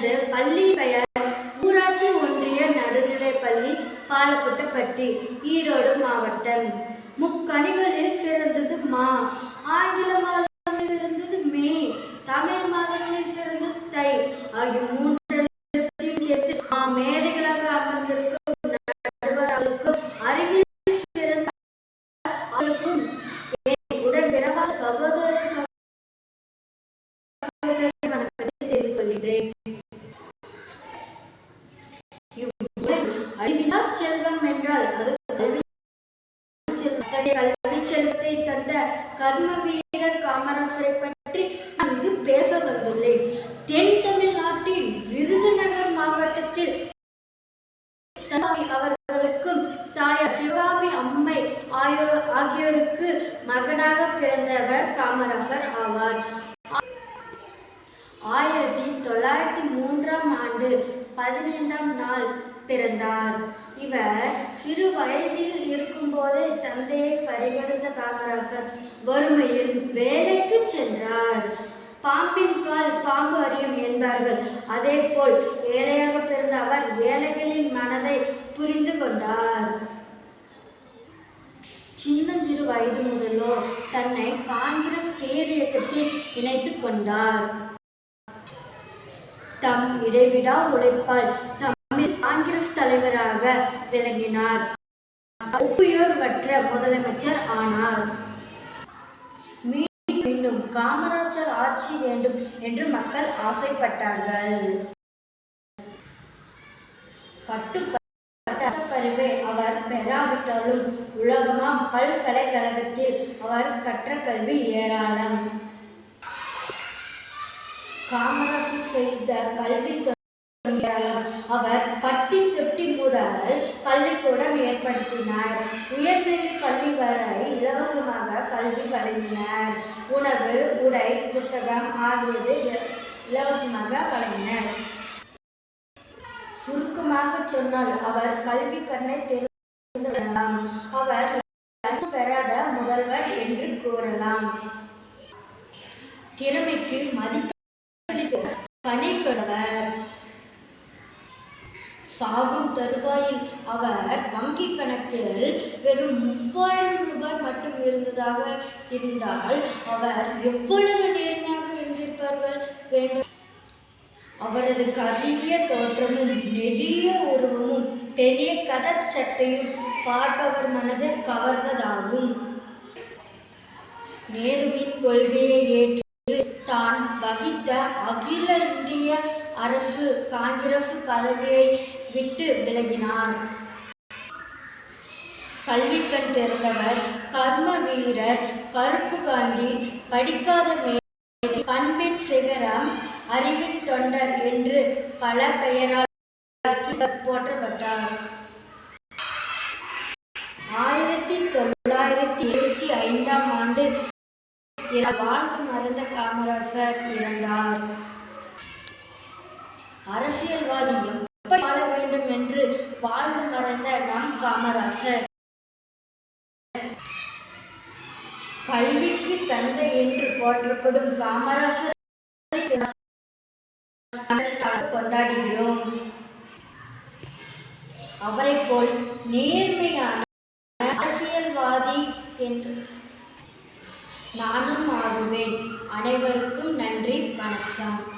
பள்ளி பெயர் ஊராட்சி ஒன்றிய நடுநிலைப்பள்ளி பாலக்குட்டப்பட்டி ஈரோடு மாவட்டம். முக்கணிகளில் சிறந்தது மா. ஆங்கில அறிவினா செல்வம் என்றால் அது கல்வி அத்தகைய கல்வி செல்வத்தை தந்த கர்ம வீரர் காமராசரை பற்றி அங்கு பேச வந்துள்ளேன். தென் தமிழ்நாட்டின் விருதுநகர் மாவட்டத்தில் அவர்களுக்கும் தாயார் சிவகாமி அம்மை ஆயோ ஆகியோருக்கு மகனாக பிறந்தவர் காமராசர் ஆவார். ஆயிரத்தி தொள்ளாயிரத்தி மூன்றாம் ஆண்டு பதினைந்தாம் நாள் பிறந்தார். இவர் சிறு வயதில் இருக்கும்போதே தந்தையை பறிகொடுத்த காமராசர் வறுமையில் வேலைக்கு சென்றார். பாம்பின் கால் பாம்பு அறியும் என்பார்கள். அதே போல் ஏழையாக பிறந்த அவர் ஏழைகளின் மனதை புரிந்து கொண்டார். சின்னஞ்சிறு வயது முதலோ தன்னை காங்கிரஸ் பேர் இயக்கத்தில் இணைத்துக் கொண்டார். தம் இடைவிடா உழைப்பால் தம் காங்கிரஸ் தலைவராக விளங்கினார். ஒப்புயோர்வற்ற முதலமைச்சர் ஆனார். மீண்டும் காமராஜர் ஆட்சி வேண்டும் என்று மக்கள் ஆசைப்பட்டார்கள். கட்டுப்பட்ட அவர் பெறாவிட்டாலும் உலகமாம் பல்கலைக்கழகத்தில் அவர் கற்ற கல்வி ஏராளம். காமராஜர் செய்த கல்வி ஏராளம் அவர் பட்டி தொட்டி முதல் பள்ளிக்கூடம் ஏற்படுத்தினார். உயர்நிலை பள்ளி வரை இலவசமாக கல்வி வழங்கினார். உணவு உடை புத்தகம் ஆகியவை இலவசமாக வழங்கினார். சுருக்கமாக சொன்னால் அவர் கல்வி கண்ணை தெரிந்து அவர் லஞ்சம் பெறாத முதல்வர் என்று கூறலாம். திறமைக்கு மதிப்பளித்து பணி கொடுவர் சாகும் தருவாயில் அவர் வங்கி கணக்கில் வெறும் மூவாயிரம் ரூபாய் மட்டும் இருந்ததாக இருந்தால் அவர் எவ்வளவு நேர்மையாக இருந்திருப்பார்கள்? வேண்டும். அவரது கரிய தோற்றமும் நெடிய உருவமும் பெரிய கடற்சட்டையும் பார்ப்பவர் மனதை கவர்வதாகும். நேருவின் கொள்கையை ஏற்று தான் வகித்த அகில இந்திய அரசு காங்கிரஸ் பதவியை விட்டு விலகினார். கல்வி கண் திறந்தவர் கர்ம வீரர் கருப்பு காந்தி படிக்காத மேதை பண்பின் சிகரம் அறிவின் தொண்டர் என்று பல பெயரால் இவர் போற்றப்பட்டார். ஆயிரத்தி தொள்ளாயிரத்தி இருபத்தி ஐந்தாம் ஆண்டு வாழ்ந்து மறந்த காமராசர் இறந்தார். அரசியல்வாதி எப்படி வாழ வேண்டும் என்று வாழ்ந்து மறைந்த நாம் காமராசர்? கல்விக்கு தந்தை என்று போற்றப்படும் காமராசர் கொண்டாடுகிறோம். அவரைப் போல் நேர்மையான அரசியல்வாதி என்று நானும் ஆகுவேன். அனைவருக்கும் நன்றி வணக்கம்.